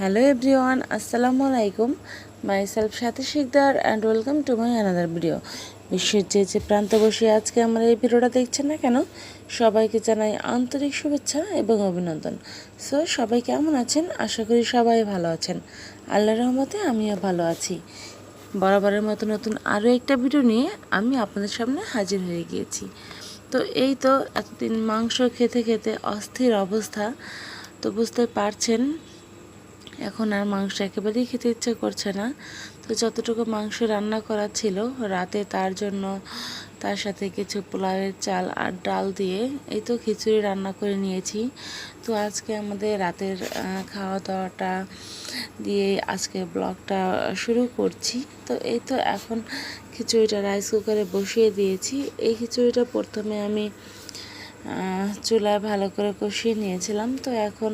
Hello everyone, আসসালামু আলাইকুম। Myself Sathi Sikdar and welcome to my another video বিশ্বের যে যে প্রান্তে বসে আজকে আমার এই ভিডিওটা দেখছেন না কেন, সবাইকে জানাই আন্তরিক শুভেচ্ছা এবং অভিনন্দন। সো সবাই কেমন আছেন? আশা করি সবাই ভালো আছেন। আল্লাহ রহমতে আমিও ভালো আছি। বরাবরের মতো নতুন আরও একটা ভিডিও নিয়ে আমি আপনাদের সামনে হাজির হয়ে গিয়েছি। তো এই তো এতদিন মাংস খেতে খেতে অস্থির অবস্থা। তো বুঝতে পারছেন এখন আর মাংস একেবারেই খেতে ইচ্ছে করছে না। তো যতটুকু মাংস রান্না করা ছিল, রাতে তার জন্য তার সাথে কিছু পোলাওয়ের চাল আর ডাল দিয়ে এই তো খিচুড়ি রান্না করে নিয়েছি। তো আজকে আমাদের রাতের খাওয়া দাওয়াটা দিয়ে আজকে ব্লগটা শুরু করছি। তো এই তো এখন খিচুড়িটা রাইস কুকারে বসিয়ে দিয়েছি। এই খিচুড়িটা প্রথমে আমি চুলায় ভালো করে কষিয়ে নিয়েছিলাম। তো এখন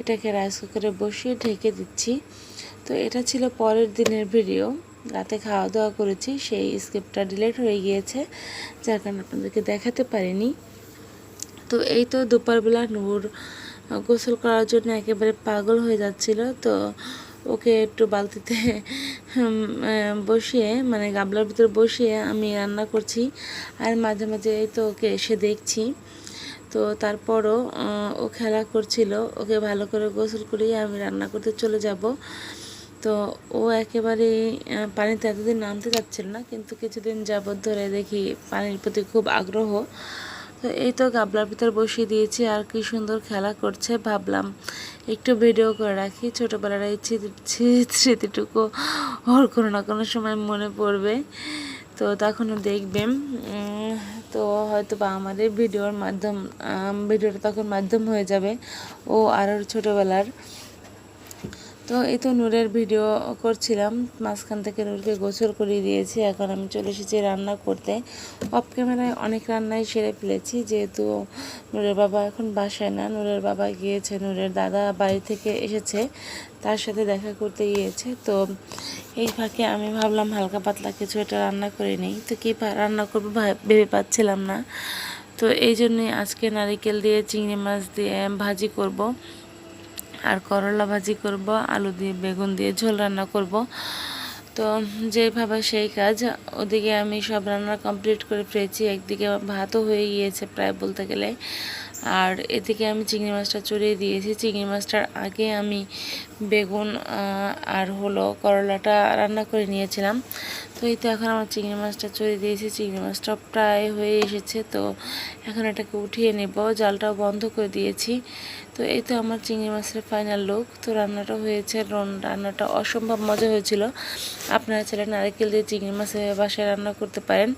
এটাকে রাইস কুকারে বসিয়ে ঢেকে দিচ্ছি। তো এটা ছিল পরের দিনের ভিডিও রাতে খাওয়া দাওয়া করেছি, সেই স্ক্রিপ্টটা ডিলেট হয়ে গিয়েছে, যার কারণে আপনাদেরকে দেখাতে পারিনি। তো এই তো দুপুরবেলা নূর গোসল করার জন্য একেবারে পাগল হয়ে যাচ্ছিল। তো ওকে একটু বালতিতে বসিয়ে মানে গামলার ভিতরে বসিয়ে আমি রান্না করছি। আর মাঝে মাঝে এই তো ওকে এসে দেখছি। তো তারপরও ও খেলা করছিল। ওকে ভালো করে গোসল করিয়ে আমি রান্না করতে চলে যাব। তো ও একেবারে পানিতে এতদিন নামতে চাচ্ছিল না, কিন্তু কিছুদিন যাবৎ ধরে দেখি পানির প্রতি খুব আগ্রহ। তো এই তো গাবলার ভিতর বসিয়ে দিয়েছি, আর কি সুন্দর খেলা করছে ভাবলাম একটু ভিডিও করে রাখি। ছোটোবেলার এই স্মৃতি- স্মৃতি- স্মৃতিটুকু ওর কোনো না কোনো সময় মনে পড়বে। তো তখনও দেখবেন তো হয়তো বা আমাদের ভিডিওর মাধ্যম ভিডিওটা তখন মাধ্যম হয়ে যাবে। ও আরও ছোটোবেলার তো এই তো নূরের ভিডিও করছিলাম। মাঝখান থেকে নূরকে গোসল করিয়ে দিয়েছি। এখন আমি চলে এসেছি রান্না করতে। অফ ক্যামেরায় অনেক রান্নাই সেরে ফেলেছি, যেহেতু নূরের বাবা এখন বাসায় না। নূরের বাবা গিয়েছে, নূরের দাদা বাড়ি থেকে এসেছে, তার সাথে দেখা করতে গিয়েছে। তো এই ফাঁকে আমি ভাবলাম হালকা পাতলা কিছু একটা রান্না করে নিই। তো কী রান্না করব ভেবে পাচ্ছিলাম না। তো এই জন্যই আজকে নারিকেল দিয়ে, চিংড়ি মাছ দিয়ে ভাজি করব। আর করলা ভাজি করব, আলু দিয়ে বেগুন দিয়ে ঝোল রান্না করব। তো যেভাবে সেই কাজ, ওদিকে আমি সব রান্না কমপ্লিট করে ফেলেছি। একদিকে ভাতও হয়ে গিয়েছে প্রায় বলতে গেলে। আর এদিকে আমি চিংড়ি মাছটা চড়িয়ে দিয়েছি। চিংড়ি মাছটার আগে আমি বেগুন আর হলো করলাটা রান্না করে নিয়েছিলাম। তো এই তো এখন আমার চিংড়ি মাছটা চড়িয়ে দিয়েছি। চিংড়ি মাছটা প্রায় হয়ে এসেছে। তো এখন এটাকে উঠিয়ে নেব। জালটাও বন্ধ করে দিয়েছি। তো এই তো আমার চিংড়ি মাছের ফাইনাল লুক তো রান্নাটা হয়েছে রন- রান্নাটা অসম্ভব মজা হয়েছিল। আপনারা চাইলে নারকেল দিয়ে চিংড়ি মাছের বাসায় রান্না করতে পারেন।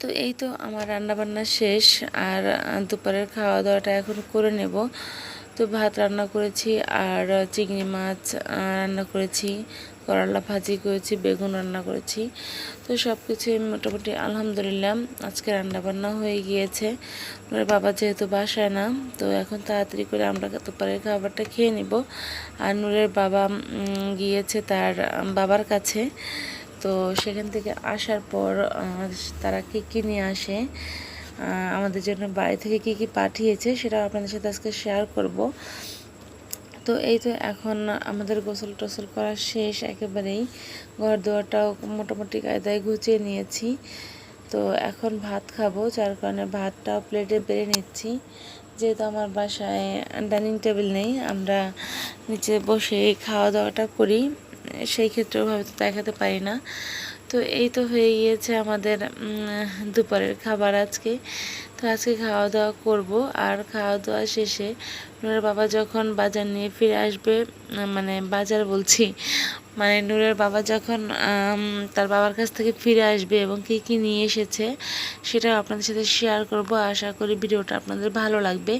তো এই তো আমার রান্না বান্না শেষ আর দুপুরের খাওয়া দাওয়াটা এখন করে নেব। তো ভাত রান্না করেছি আর চিংড়ি মাছ রান্না করেছি, করলা ভাজি করেছি, বেগুন রান্না করেছি। তো সব কিছুই মোটামুটি আলহামদুলিল্লাহ আজকে রান্না বান্না হয়ে গিয়েছে। ওর বাবা যেহেতু বাসায় না, তো এখন তাড়াতাড়ি করে আমরা দুপুরের খাবারটা খেয়ে নিব। আর নূরের বাবা গিয়েছে তার বাবার কাছে। তো সেখান থেকে আসার পর তারা কী কী নিয়ে আসে আমাদের জন্য বাড়ি থেকে কী কী পাঠিয়েছে সেটা আপনাদের সাথে আজকে শেয়ার করব। তো এই তো এখন আমাদের গোসল টোসল করা শেষ একেবারেই। ঘর দুয়ারটাও মোটামুটি কায়দায় গুছিয়ে নিয়েছি। তো এখন ভাত খাব, যার কারণে ভাতটাও প্লেটে বেড়ে নিচ্ছি। যেহেতু আমার বাসায় ডাইনিং টেবিল নেই, আমরা নিচে বসে খাওয়া দাওয়াটা করি। সেই ক্ষেত্রে ওভাবে তো দেখাতে পারি না। তো এই তো হয়ে গিয়েছে আমাদের দুপুরের খাবার আজকে। তো আজকে খাওয়া দাওয়া করব। আর খাওয়া দাওয়া শেষে ওনার বাবা যখন বাজার নিয়ে ফিরে আসবে মানে বাজার বলছি মানে নূরের বাবা যখন তার বাবার কাছ থেকে ফিরে আসবে এবং কি কি নিয়ে এসেছে সেটা আপনাদের সাথে শেয়ার করব। আশা করি ভিডিওটা আপনাদের ভালো লাগবে।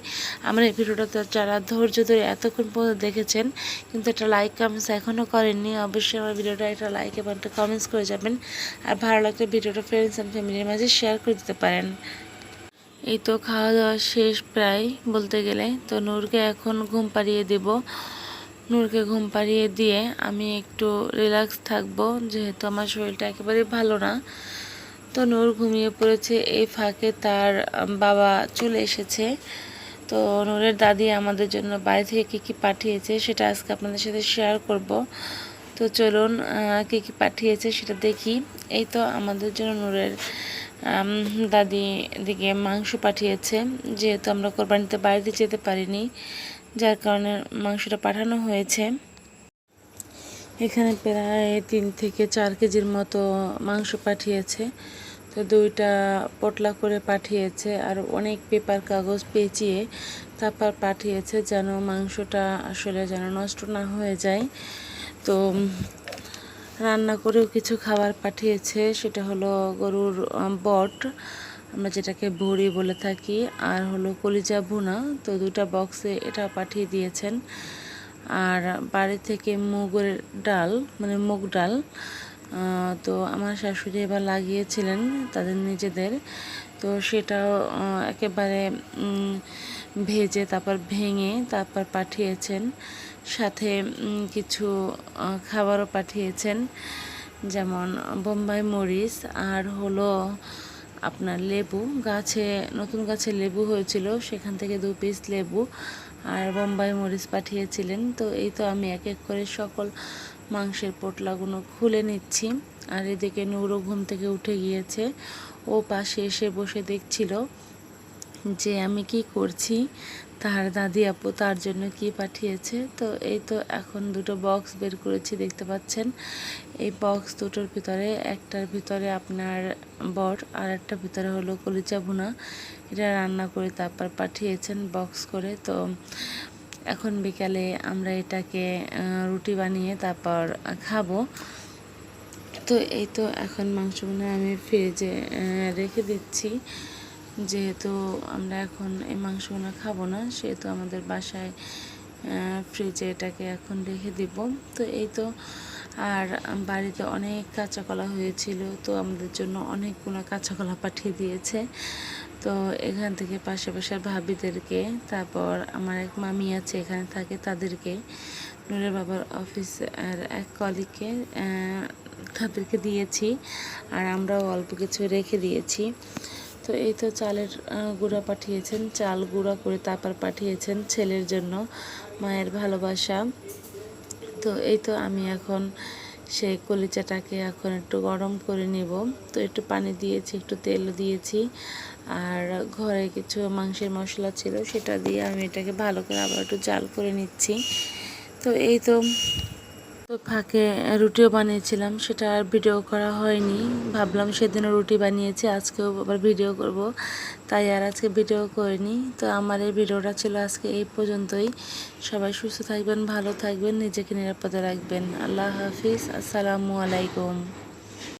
আমার এই ভিডিওটা তো যারা ধৈর্য ধরে এতক্ষণ পর্যন্ত দেখেছেন, কিন্তু একটা লাইক কমেন্টস এখনও করেননি, অবশ্যই আমার ভিডিওটা একটা লাইক এবং একটা কমেন্টস করে যাবেন। আর ভালো লাগলে ভিডিওটা ফ্রেন্ডস অ্যান্ড ফ্যামিলির মাঝে শেয়ার করে দিতে পারেন। এই তো খাওয়া দাওয়া শেষ প্রায় বলতে গেলে। তো নূরকে এখন ঘুম পাড়িয়ে দেব। নূরকে ঘুম পাড়িয়ে দিয়ে আমি একটু রিল্যাক্স থাকব, যেহেতু আমার শরীরটা একেবারে ভালো না। তো নূর ঘুমিয়ে পড়েছে, এই ফাঁকে তার বাবা চলে এসেছে। তো নূরের দাদি আমাদের জন্য বাড়ি থেকে কী কী পাঠিয়েছে সেটা আজকে আপনাদের সাথে শেয়ার করব। তো চলুন কী কী পাঠিয়েছে সেটা দেখি। এই তো আমাদের জন্য নূরের দাদি দিকে মাংস পাঠিয়েছে। যেহেতু আমরা কোরবানিতে বাড়িতে যেতে পারিনি যার কারণে মাংসটা পাঠানো হয়েছে। এখানে প্রায় তিন থেকে চার কেজির মতো মাংস পাঠিয়েছে। তো দুইটা পটলা করে পাঠিয়েছে আর অনেক পেপার কাগজ পেঁচিয়ে তারপর পাঠিয়েছে যেন মাংসটা আসলে যেন নষ্ট না হয়ে যায়। তো রান্না করেও কিছু খাবার পাঠিয়েছে, সেটা হলো গরুর বট আমরা যেটাকে ভুড়ি বলে থাকি, আর হলো কলিজা ভুনা। তো দুটা বক্সে এটা পাঠিয়ে দিয়েছেন। আর বাড়ি থেকে মুগের ডাল মানে মুগ ডাল তো আমার শাশুড়ি এবার লাগিয়েছিলেন তাদের নিজেদের। তো সেটাও একেবারে ভেজে, তারপর ভেঙে, তারপর পাঠিয়েছেন। সাথে কিছু খাবারও পাঠিয়েছেন, যেমন বোম্বাই মরিচ, আর হলো আপনার লেবু, গাছে, নতুন গাছে লেবু হয়েছিল, সেখান থেকে দু পিস লেবু আর বোম্বাই মরিচ পাঠিয়েছিলেন। তো এই তো আমি এক এক করে সকল মাংসের পোটলাগুলো খুলে নিচ্ছি। আর এদিকে নৌরো ঘুম থেকে উঠে গিয়েছে। ও পাশে এসে বসে দেখছিল যে আমি কি করছি। তার দাদি আপু তার জন্য কি পাঠিয়েছে? তো এই তো এখন দুটো বক্স বের করেছি, দেখতে পাচ্ছেন। এই বক্স দুটোর ভিতরে, একটার ভিতরে আপনার বর আর একটা ভিতরে হলো কলিচা ভুনা এটা রান্না করে তারপর পাঠিয়েছেন বক্স করে। তো এখন বিকালে আমরা এটাকে রুটি বানিয়ে তারপর খাব। তো এই তো এখন মাংসগুলো আমি ফ্রিজে রেখে দিচ্ছি। যেহেতু আমরা এখন এই মাংসগুলো খাব না, সেহেতু আমাদের বাসায় ফ্রিজে এটাকে এখন রেখে দিব। তো এই তো, আর বাড়িতে অনেক কাঁচা কলা হয়েছিল, তো আমাদের জন্য অনেকগুলো কাঁচা কলা পাঠিয়ে দিয়েছে। তো এখান থেকে পাশে পাশের ভাবিদেরকে, তারপর আমার এক মামি আছে এখানে থাকে তাদেরকে, নুরের বাবার অফিস আর এক কলিগকে তাদেরকে দিয়েছি। আর আমরাও অল্প কিছু রেখে দিয়েছি। তো এই তো চালের গুঁড়া পাঠিয়েছেন। চাল গুঁড়া করে তারপর পাঠিয়েছেন ছেলের জন্য, মায়ের ভালোবাসা। তো এই তো আমি এখন সেই কলিচাটাকে এখন একটু গরম করে নেব। তো একটু পানি দিয়েছি, একটু তেল দিয়েছি। আর ঘরে কিছু মাংসের মশলা ছিল, সেটা দিয়ে আমি এটাকে ভালো করে আবার একটু জাল করে নিচ্ছি। তো এই তো তো ফাঁকে রুটিও বানিয়েছিলাম, সেটা আর ভিডিও করা হয়নি। ভাবলাম সেদিনও রুটি বানিয়েছি, আজকেও আবার ভিডিও করব। তাই আর আজকে ভিডিও করিনি। তো আমার এই ভিডিওটা ছিল আজকে এই পর্যন্তই। সবাই সুস্থ থাকবেন, ভালো থাকবেন, নিজেকে নিরাপদে রাখবেন। আল্লাহ হাফিজ, আসসালামু আলাইকুম।